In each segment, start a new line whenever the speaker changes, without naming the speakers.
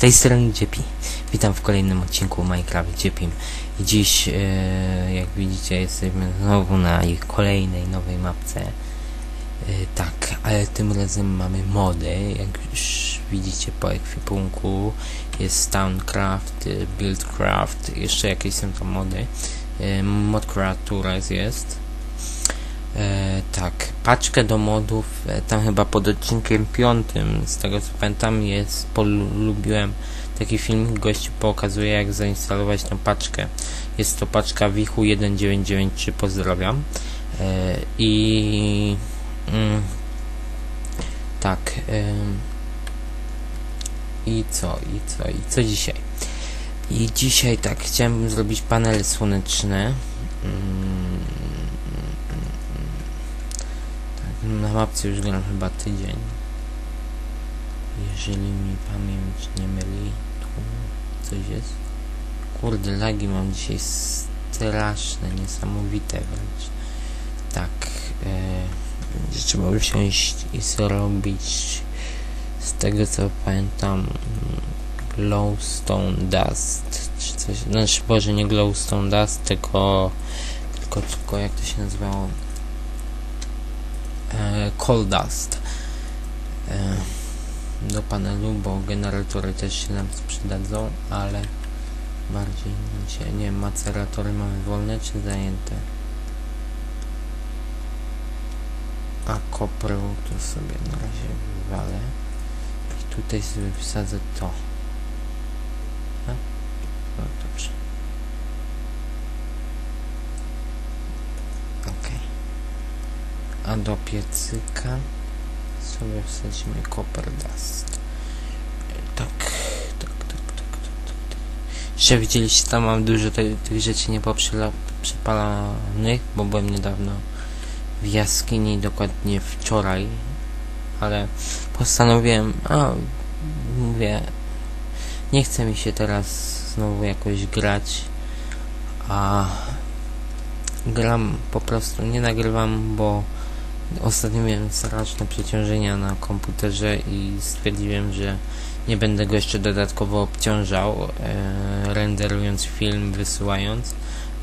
tej strony Dziepi. Witam w kolejnym odcinku Minecraft Dziepim. I dziś, e, jak widzicie, jesteśmy znowu na ich kolejnej nowej mapce. E, tak, ale tym razem mamy mody. Jak już widzicie po ekwipunku, jest Towncraft, Buildcraft, jeszcze jakieś są tam mody. E, Modcraft Tours jest. E, tak, paczkę do modów, e, tam chyba pod odcinkiem piątym, z tego co pamiętam, jest, polubiłem taki film, gościu pokazuje jak zainstalować tą paczkę. Jest to paczka Wichu 1993, pozdrawiam. E, I mm, tak, em, i co, i co, i co dzisiaj? I dzisiaj tak, chciałem zrobić panel słoneczny. Mm, na mapce już gram chyba tydzień. Jeżeli mi pamięć nie myli, tu coś jest. Kurde, lagi mam dzisiaj straszne, niesamowite wręcz. Tak, e, będzie trzeba usiąść i zrobić z tego co pamiętam glowstone dust czy coś, znaczy Boże nie glowstone dust tylko tylko, tylko jak to się nazywało e, coal dust. E, do panelu, bo generatory też się nam przydadzą, ale bardziej się, nie maceratory mamy wolne czy zajęte? A koprę to sobie na razie wywalę. I tutaj sobie wsadzę to a? no dobrze ok a do piecyka? Sobie wsadzimy copper dust. Tak tak tak tak tak tak, jeszcze widzieliście tam mam dużo te, tych rzeczy niepoprzepalanych bo byłem niedawno w jaskini dokładnie wczoraj, ale postanowiłem, a mówię, nie chce mi się teraz znowu jakoś grać, a gram po prostu, nie nagrywam, bo ostatnio miałem straszne przeciążenia na komputerze i stwierdziłem, że nie będę go jeszcze dodatkowo obciążał, e, renderując film, wysyłając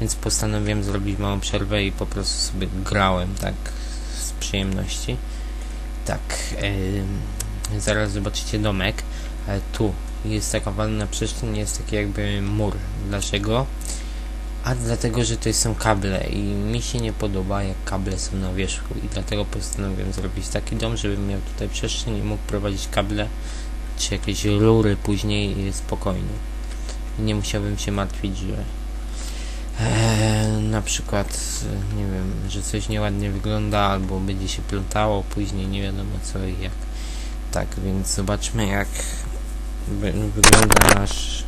więc postanowiłem zrobić małą przerwę i po prostu sobie grałem tak z przyjemności. Tak, yy, zaraz zobaczycie domek, ale tu jest taka walna przestrzeń, jest taki jakby mur. Dlaczego? A dlatego, że to są kable i mi się nie podoba jak kable są na wierzchu i dlatego postanowiłem zrobić taki dom, żebym miał tutaj przestrzeń i mógł prowadzić kable czy jakieś rury później spokojnie. Nie musiałbym się martwić, że Eee, na przykład, nie wiem, że coś nieładnie wygląda, albo będzie się plątało później, nie wiadomo co i jak. Tak, więc zobaczmy jak wy wygląda nasz,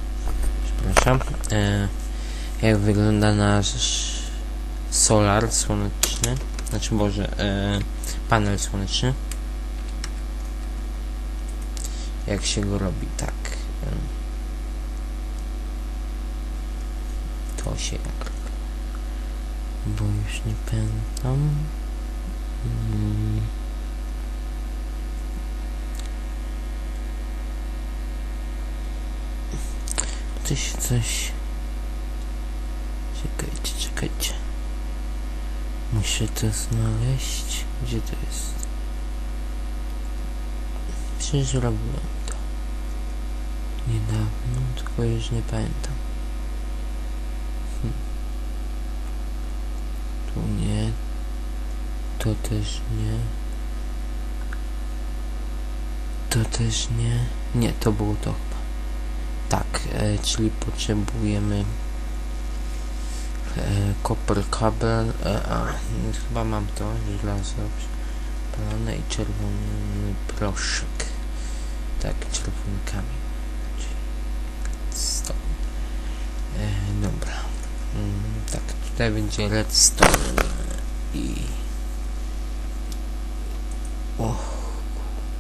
przepraszam, eee, jak wygląda nasz solar słoneczny, znaczy Boże, eee, panel słoneczny. Jak się go robi, tak. to się jak robi. Bo już nie pamiętam. Hmm. Coś, coś. Czekajcie. Muszę to znaleźć. Gdzie to jest? Przecież robiłem to. Niedawno, tylko już nie pamiętam. Tu nie. To też nie. To też nie. Nie, to było to chyba. Tak, e, czyli potrzebujemy copper kabel. E, a, chyba mam to. Żelazo palone i czerwony proszek. Tak, czerwony kamień. Stop. E, dobra. Mm, tak, tutaj będzie redstone i... O,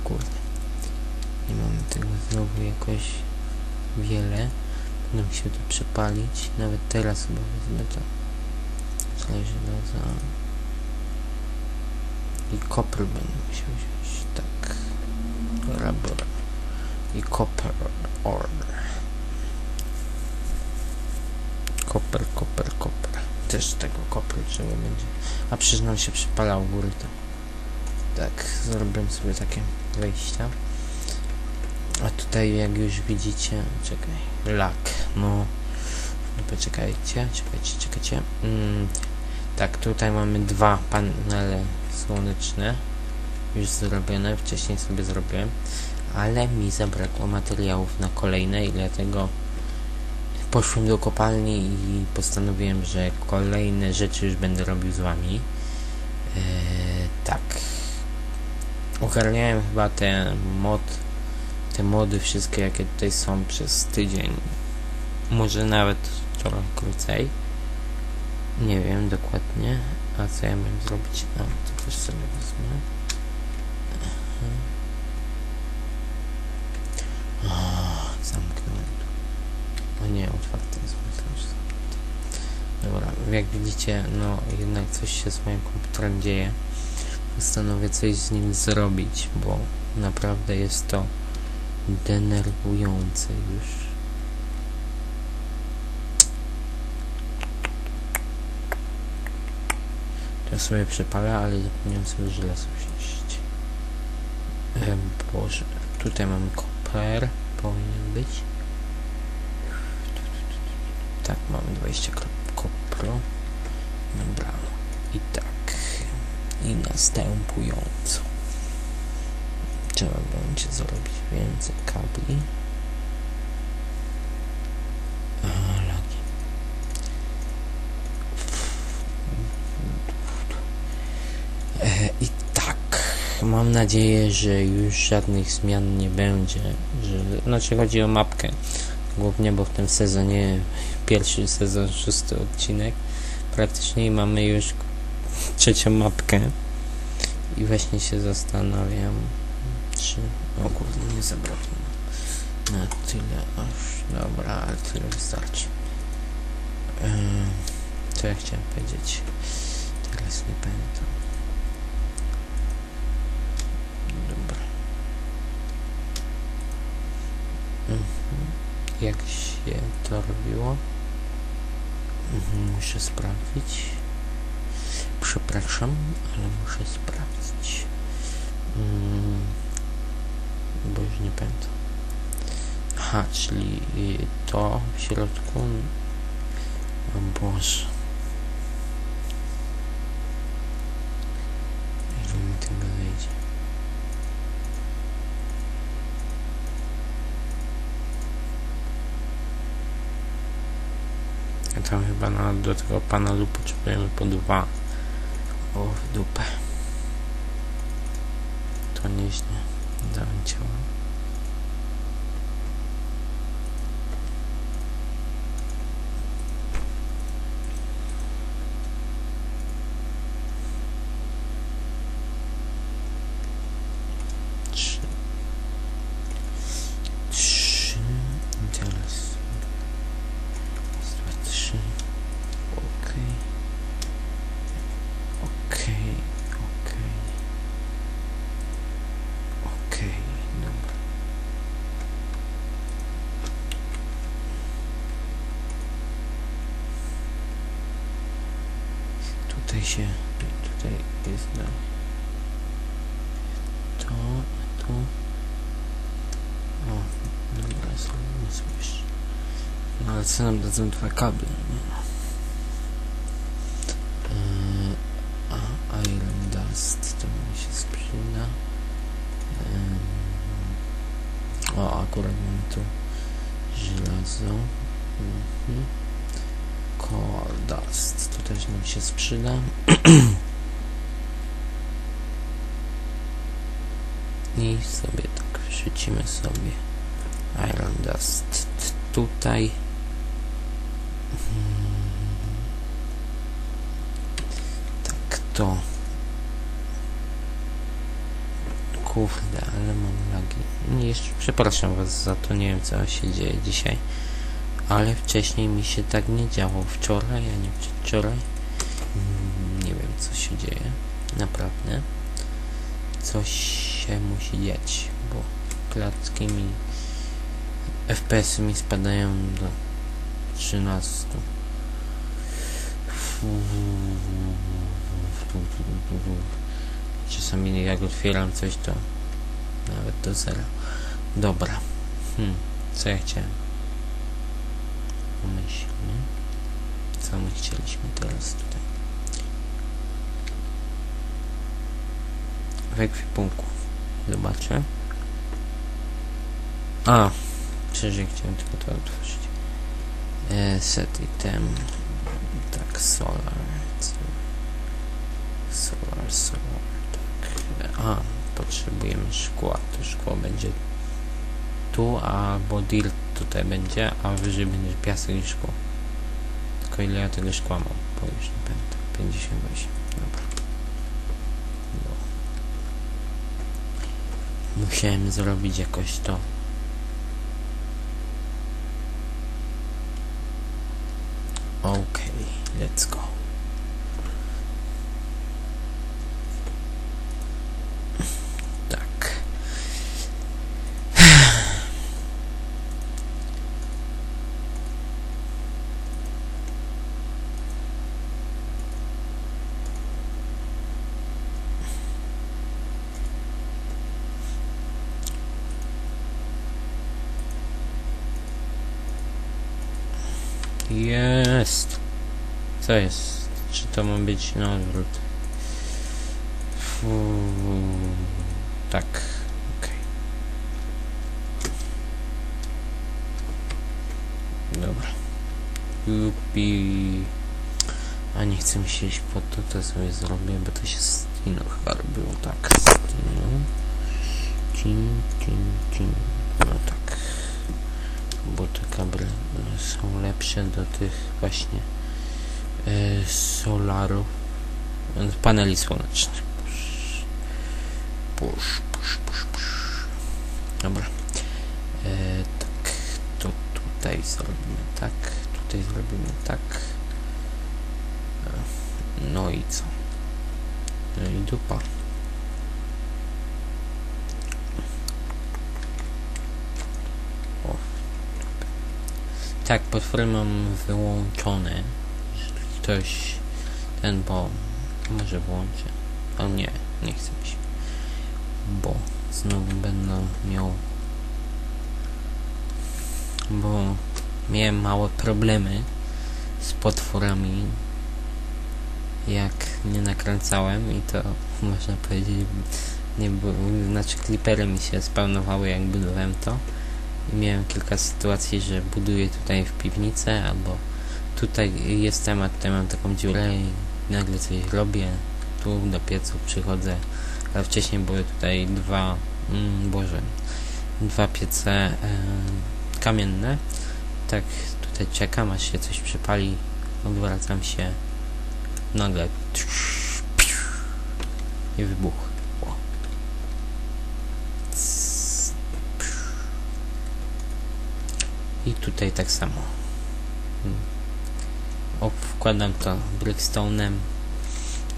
kurde. Nie mamy tego znowu jakoś wiele. Będę musiał to przepalić. Nawet teraz chyba wezmę to. Zależy za... I kopr będę musiał wziąć. Tak. Rabor. i copper ore. Koper, koper, koper. Też tego kopru trzeba będzie. A przecież nam się przypalał góry to. Tak, zrobiłem sobie takie wejścia. A tutaj jak już widzicie, czekaj, lak, no, no poczekajcie, czekajcie, czekajcie. Mm, tak, tutaj mamy dwa panele słoneczne już zrobione, wcześniej sobie zrobiłem, ale mi zabrakło materiałów na kolejne i dlatego poszłem do kopalni i postanowiłem, że kolejne rzeczy już będę robił z wami. Eee, tak. Ogarniałem chyba te mod, te mody wszystkie jakie tutaj są przez tydzień. Może nawet trochę krócej. Nie wiem dokładnie. A co ja miałem zrobić? A, to też sobie wezmę. Aha. O, zamknąłem. O nie, otwarte jest. Dobra, jak widzicie, no jednak coś się z moim komputerem dzieje. Postanowię coś z nim zrobić, bo naprawdę jest to denerwujące już. To sobie przepalę, ale zapomniałem sobie żelazo wziąć. E, Boże, tutaj mamy koper, powinien być. Tak, mamy 20 krop- kopro. Dobra, i tak. I następująco. Trzeba będzie zrobić więcej kabli. E, I tak, mam nadzieję, że już żadnych zmian nie będzie. Że, znaczy chodzi o mapkę. Głównie, bo w tym sezonie, pierwszy sezon, szósty odcinek, praktycznie mamy już trzecią mapkę. I właśnie się zastanawiam, czy... O kurde, nie zabrakło na tyle aż... Dobra, ale tyle wystarczy. Co ja chciałem powiedzieć? Teraz nie pamiętam. Dobra. Mhm. Jak się to robiło? Mhm, muszę sprawdzić. Przepraszam, ale muszę sprawdzić. Mm, bo już nie pamiętam. Aha, czyli y, to w środku. O Boże. Ile mi tego zejdzie? A tam chyba na, do tego panelu potrzebujemy po dwa. O, w dupę. To nieźle zamęciła się, tutaj jest na to, tu. O, dobra, sobie nie słyszę. No ale co nam dadzą dwa kable, nie? Sprzyda. I sobie tak wrzucimy sobie Iron Dust tutaj. Mhm. Tak to. Kurde, ale mam lagi. Jeszcze przepraszam was za to, nie wiem co się dzieje dzisiaj. Ale wcześniej mi się tak nie działo. Wczoraj, a nie przedwczoraj. Się dzieje. Naprawdę. Coś się musi dziać, bo klatki mi FPS-y mi spadają do 13 czasami jak otwieram coś to nawet do zera dobra hmm. co ja chciałem pomyślmy co my chcieliśmy teraz tutaj w ekwipunku zobaczę. A przecież chciałem tylko to otworzyć. E, set item. Tak solar. Solar solar tak. A potrzebujemy szkła. To szkło będzie tu albo dirt tutaj będzie a wyżej będzie piasek i szkło. Tylko ile ja tego szkła mam? Bo już nie pamiętam. 58 dobra no. Musiałem zrobić jakoś to Okay, let's go. Tak. Jest. Co jest? Czy to ma być na odwrót? Fu, tak. Okej. Dobra. Jupi. A nie chcę mi się iść po to, to sobie zrobię, bo to się Stino chyba robiło. Tak, Stino. Cin, cin, cin. No tak bo te kable e, są lepsze do tych właśnie solarów e, paneli słonecznych push, push, push, push, dobra. E, tak to tutaj zrobimy tak tutaj zrobimy tak. E, no i co? No i dupa. Tak, potwory mam wyłączone. Ktoś ten, bo może włączę. O nie, nie chcę mi się. Bo znowu będę miał. Bo miałem małe problemy z potworami. Jak nie nakręcałem i to można powiedzieć nie było, znaczy klipery mi się spawnowały jak budowałem to i miałem kilka sytuacji, że buduję tutaj w piwnicy, albo tutaj jestem, a tutaj mam taką dziurę i nagle coś robię, tu do piecu przychodzę, ale wcześniej były tutaj dwa, mm, boże, dwa piece e, kamienne, tak tutaj czekam, aż się coś przypali, odwracam się, nagle i wybuch. I tutaj tak samo. Wkładam to brickstone'em.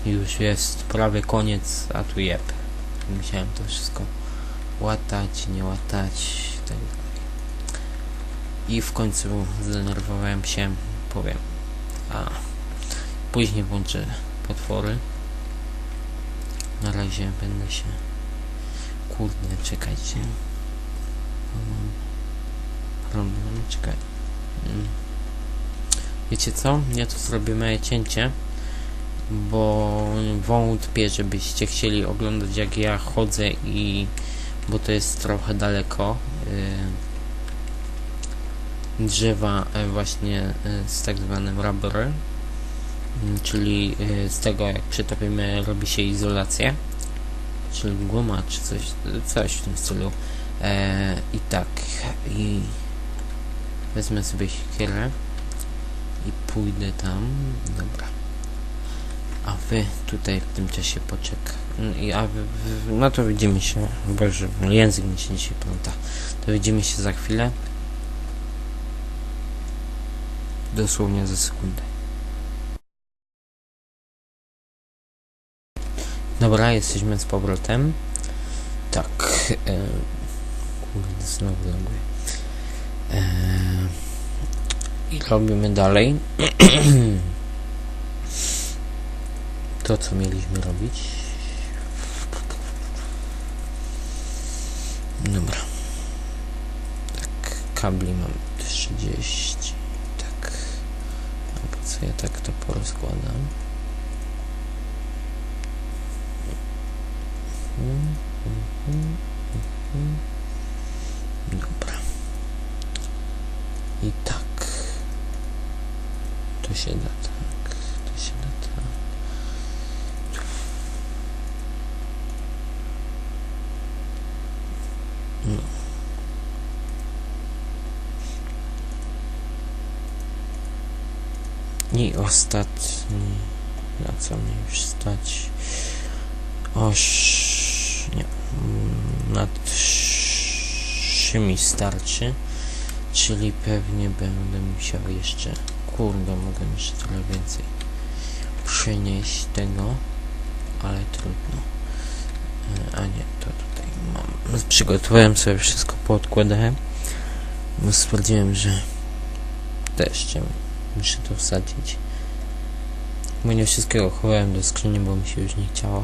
Już jest prawie koniec, a tu jeb. Musiałem to wszystko łatać, nie łatać, tak. I w końcu zdenerwowałem się, powiem. A później włączę potwory. Na razie będę się. Kurde, czekajcie problem, czekaj. Mm. Wiecie co? Ja tu zrobię małe cięcie, bo wątpię, żebyście chcieli oglądać jak ja chodzę i bo to jest trochę daleko yy, drzewa yy, właśnie yy, z tak zwanym rubber mm, czyli yy, z tego jak przytopimy robi się izolację czyli guma czy coś, coś w tym stylu e, i tak i Wezmę sobie siekierę i pójdę tam. Dobra. A wy tutaj w tym czasie poczek. I a wy, wy, no to widzimy się. Boże, język mi się dzisiaj pląta. To widzimy się za chwilę. Dosłownie za sekundę. Dobra, jesteśmy z powrotem. Tak. Kurde, znowu loguję. Eee, I robimy dalej. to, co mieliśmy robić. Dobra. Tak, kabli mam 30. Tak. A po co ja tak to porozkładam? Mhm, mhm, mhm. Dobra. I tak. Się da tak. To się da tak. No. I ostatni, na co mnie już stać? Oż, nie, mm, na mi starczy, czyli pewnie będę musiał jeszcze, kurde, mogę jeszcze trochę więcej przynieść tego, ale trudno. E, A nie, to tutaj mam. Przygotowałem sobie wszystko, poodkładałem, bo stwierdziłem, że też muszę to wsadzić. Bo nie wszystkiego chowałem do skrzyni, bo mi się już nie chciało.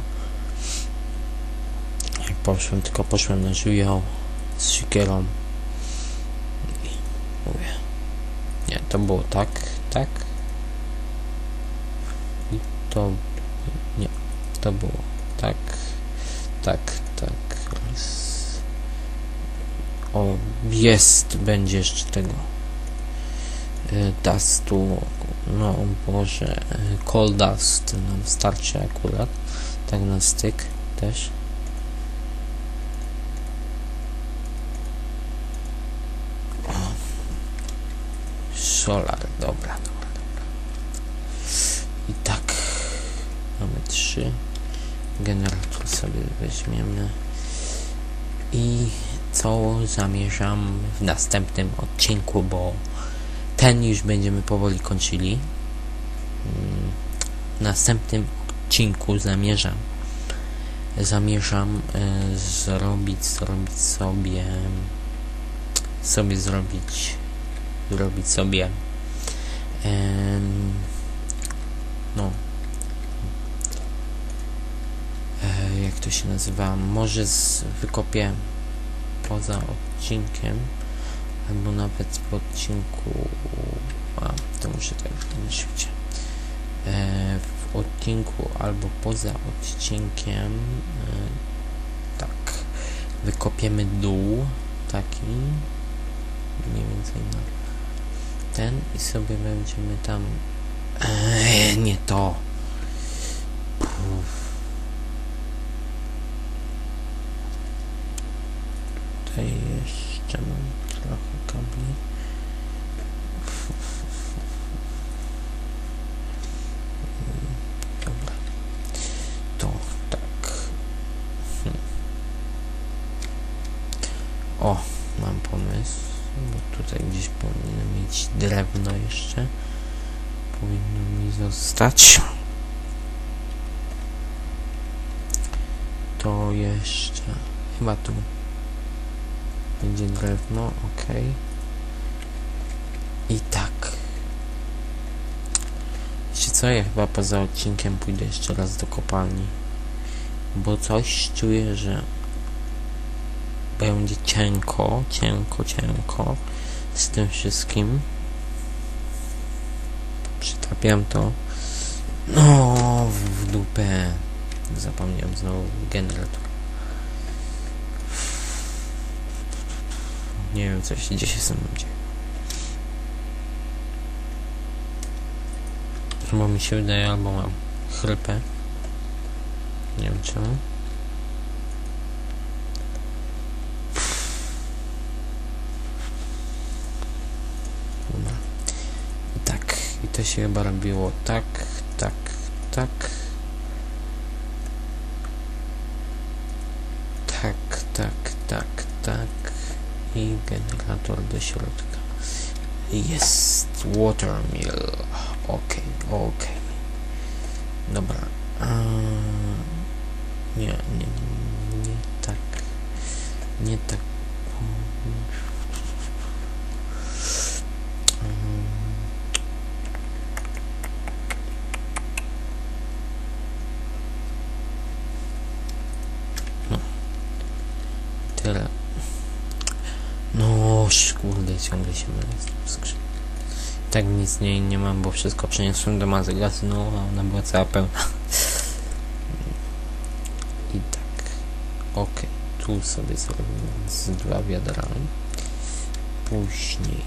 Jak poszłem, tylko poszłem na żywioł z siekierą. I mówię. Nie, to było tak, tak. I to... Nie, to było tak, tak, tak. O, jest, będzie jeszcze tego e, dustu, no Boże, e, coal dust nam starczy akurat, tak na styk też. O. Solar, dobra, dobra, dobra. I tak, mamy trzy. Generator sobie weźmiemy. I co zamierzam w następnym odcinku, bo ten już będziemy powoli kończyli. Mm, W następnym odcinku zamierzam zamierzam e, zrobić zrobić sobie sobie zrobić zrobić sobie no e, jak to się nazywa może z, wykopię poza odcinkiem albo nawet w odcinku a to muszę tak świecie e, w odcinku albo poza odcinkiem e, tak wykopiemy dół taki mniej więcej na ten i sobie będziemy tam eee, nie to Puf. tutaj jeszcze mam trochę kabli Dobra. To tak. Hm. O, mam pomysł, bo tutaj gdzieś powinienem mieć drewno jeszcze. Powinno mi zostać. To jeszcze. Chyba tu będzie drewno, ok. I tak. Wiecie co, ja chyba poza odcinkiem pójdę jeszcze raz do kopalni. Bo coś czuję, że będzie cienko, cienko, cienko z tym wszystkim. Przytapiam to. No, w dupę. Zapomniałem znowu generator. Nie wiem, co się dzieje ze mną mi się wydaje, albo mam chrypę. Nie wiem czemu. Dobra. I tak. I to się chyba robiło tak, tak, tak. Tak, tak, tak, tak. I generator do środka. Jest watermill. Okej, okej. Dobra. Nie, nie, nie tak. Nie tak. Oż, kurde, ciągle się mylę z. Tak nic nie, nie mam, bo wszystko przeniosłem do magazynu, a ona była cała pełna. I tak. Okej, tu sobie zrobimy z dwa wiadra. Później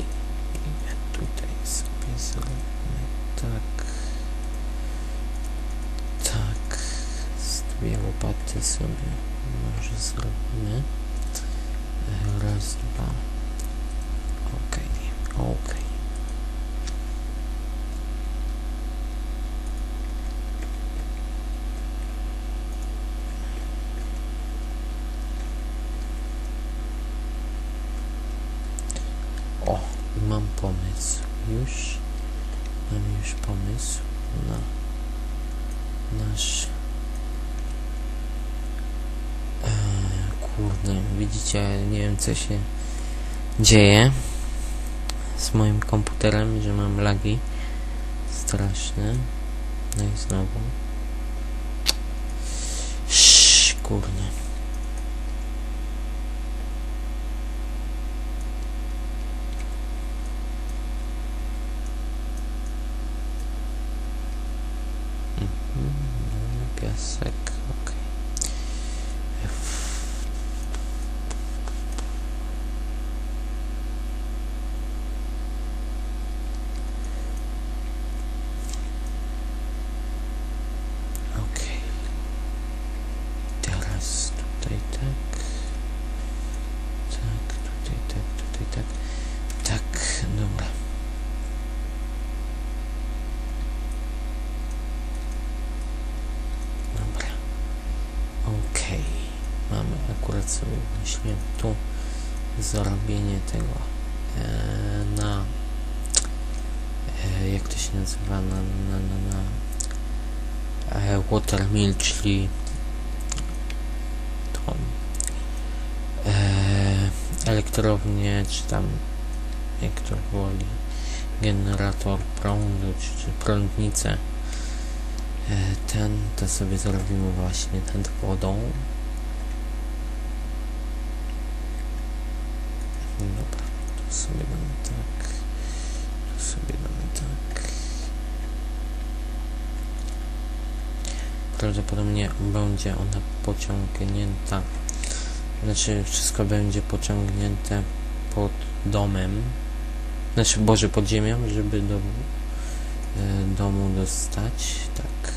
tutaj sobie zrobimy tak. Tak. Z dwie łopaty sobie może zrobimy. Raz, dwa. Okej. O, mam pomysł. Już mam już pomysł na nasz eee, kurde, widzicie, nie wiem co się dzieje z moim komputerem, że mam lagi straszne. No i znowu. Sz, kurde. Mhm, no, Piasek, okej. Okej. Teraz tutaj tak. Tak, tutaj tak, tutaj tak. Tak, dobra. Dobra. Okej. Mamy akurat sobie myślałem tu zrobienie tego e, na e, jak to się nazywa na, na, na, na e, watermill, czyli tą e, elektrownię, czy tam jak to woli generator prądu, czy, czy prądnicę. E, ten, to sobie zrobimy właśnie nad wodą dobra, tu sobie damy tak. Tu sobie damy tak. Prawdopodobnie będzie ona pociągnięta. Znaczy wszystko będzie pociągnięte pod domem. Znaczy Boże pod ziemią żeby do e, domu dostać. Tak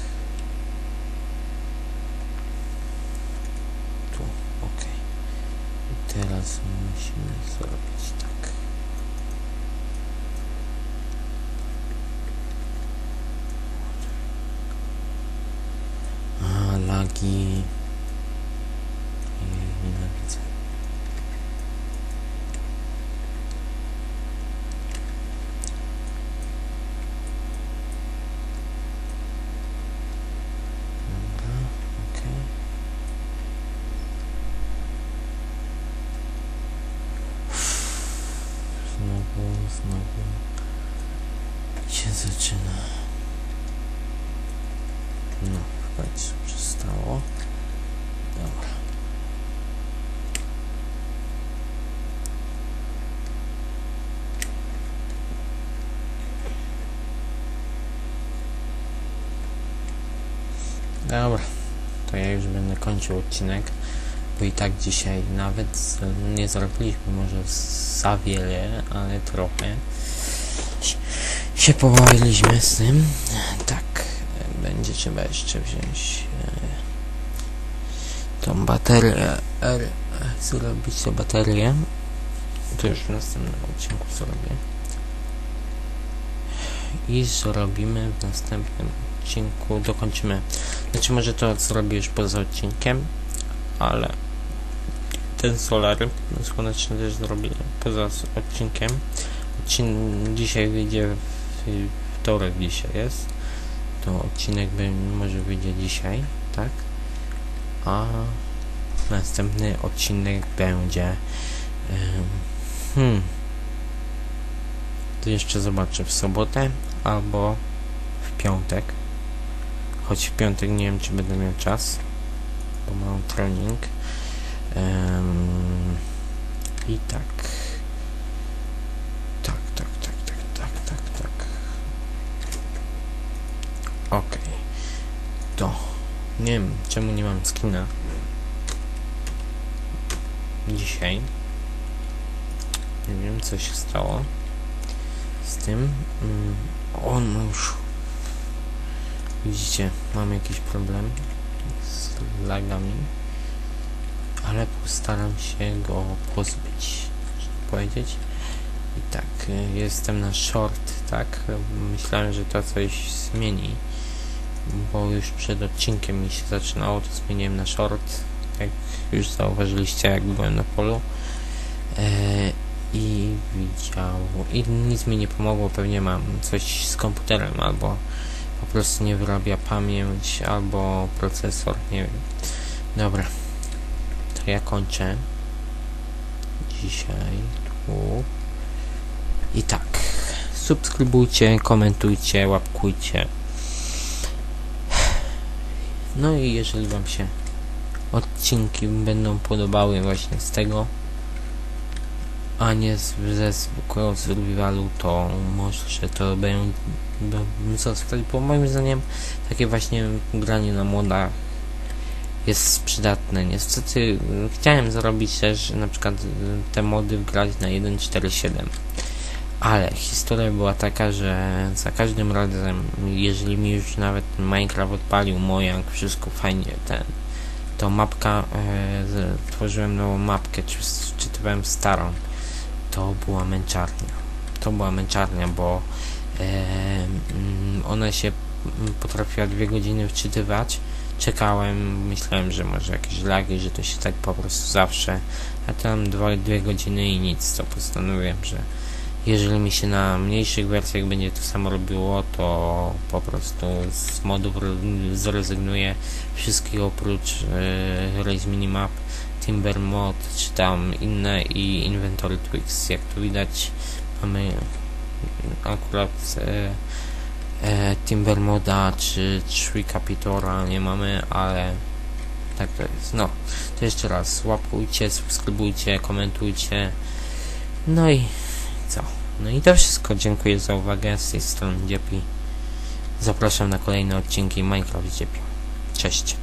tu ok i teraz musimy zrobić tak a lagi Jej, nienawidzę Dobra, okej. Znowu, znowu się zaczyna. No, w końcu przestało. Dobra. Dobra, to ja już będę kończył odcinek, bo i tak dzisiaj nawet nie zrobiliśmy może za wiele, ale trochę się- pobawiliśmy z tym. Tak, będzie trzeba jeszcze wziąć e, tą baterię, zrobić tę baterię. To już w następnym odcinku zrobię. I zrobimy w następnym odcinku, dokończymy znaczy może to zrobię już poza odcinkiem, ale ten solar słoneczny też zrobię poza odcinkiem. Odcin dzisiaj wyjdzie w wtorek dzisiaj jest. To odcinek może wyjdzie dzisiaj, tak? A następny odcinek będzie hmm to jeszcze zobaczę w sobotę albo w piątek choć w piątek nie wiem, czy będę miał czas, bo mam trening. Um, I tak. Tak, tak, tak, tak, tak, tak, tak. Okej. To. Nie wiem, czemu nie mam skina. Dzisiaj. Nie wiem, co się stało z tym. Mm, on już Widzicie, mam jakiś problem z lagami. Ale postaram się go pozbyć, można powiedzieć. I tak, y, jestem na short, tak? Myślałem, że to coś zmieni, bo już przed odcinkiem mi się zaczynało, to zmieniłem na short, jak już zauważyliście, jak byłem na polu. E, I widział, i nic mi nie pomogło, pewnie mam coś z komputerem, albo po prostu nie wyrabia pamięć, albo procesor, nie wiem. Dobra, to ja kończę dzisiaj tu. I tak, subskrybujcie, komentujcie, łapkujcie. No i jeżeli Wam się odcinki będą podobały właśnie z tego, a nie ze zwykłego survivalu, to może to będą zostać, bo moim zdaniem takie właśnie granie na modach jest przydatne. Niestety chciałem zrobić też na przykład te mody wgrać na 1.4.7 ale historia była taka, że za każdym razem, jeżeli mi już nawet Minecraft odpalił Mojang, wszystko fajnie, ten, to mapka, e, tworzyłem nową mapkę, czy czytałem starą, to była męczarnia. To była męczarnia, bo ona się potrafiła dwie godziny wczytywać. Czekałem, myślałem, że może jakieś lagi, że to się tak po prostu zawsze, a tam dwa, dwie godziny i nic, to postanowiłem, że jeżeli mi się na mniejszych wersjach będzie to samo robiło, to po prostu z modów zrezygnuję wszystkich oprócz e, Race Minimap, Timber Mod, czy tam inne i Inventory Tweaks. Jak tu widać, mamy akurat e, e, Timber Moda czy Tree Capitora nie mamy, ale tak to jest. No, to jeszcze raz łapkujcie, subskrybujcie, komentujcie. No i co? No i to wszystko. Dziękuję za uwagę. Z tej strony Dziepi. Zapraszam na kolejne odcinki Minecraft Dziepi. Cześć.